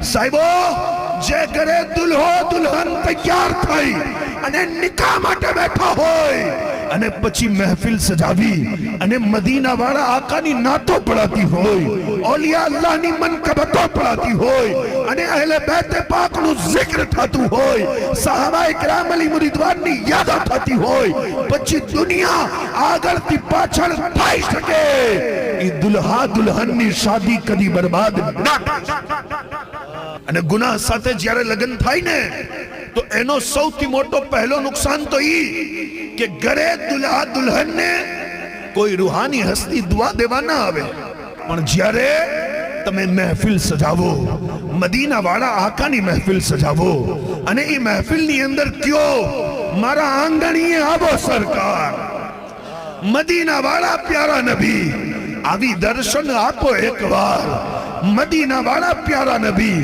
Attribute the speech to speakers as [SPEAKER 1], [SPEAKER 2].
[SPEAKER 1] સાહેબો, જે ઘરે દુલ્હો દુલ્હન તૈયાર થઈ અને નિકાહ માટે બેઠા હોય અને પછી મહેફિલ સજાવી અને મદીના વાળા આકાની નાતો પડાતી હોય, ઓલિયા અલ્લાહની મનકબતો પડાતી હોય અને અહેલે બેતે પાકનું જિક્ર થતું હોય સહાબાએ કિરામ અલી મુરીદવાનની યાદો થતી હોય, પછી દુનિયા આગળથી પાછળ થઈ શકે. એ દુલ્હા દુલ્હનની શાદી કદી બરબાદ ના અને ગુનાહ સાથે જ્યારે લગ્ન થાય ને, તો એનો સૌથી મોટો પહેલો નુકસાન તો ઈ કે ઘરે દુલ્હા દુલ્હનને કોઈ રૂહાની હસ્તી દુઆ દેવા ના આવે. પણ જ્યારે તમે મહેફિલ સજાવો. મદીના વાળા આકાની મહેફિલ સજાવો. અને એ મહેફિલની અંદર કયો, મારા આંગણીએ આવો સરકાર. મદીના વાળા પ્યારા નબી, આવી દર્શન આપો એકવાર. મદીના વાળા પ્યારા નબી.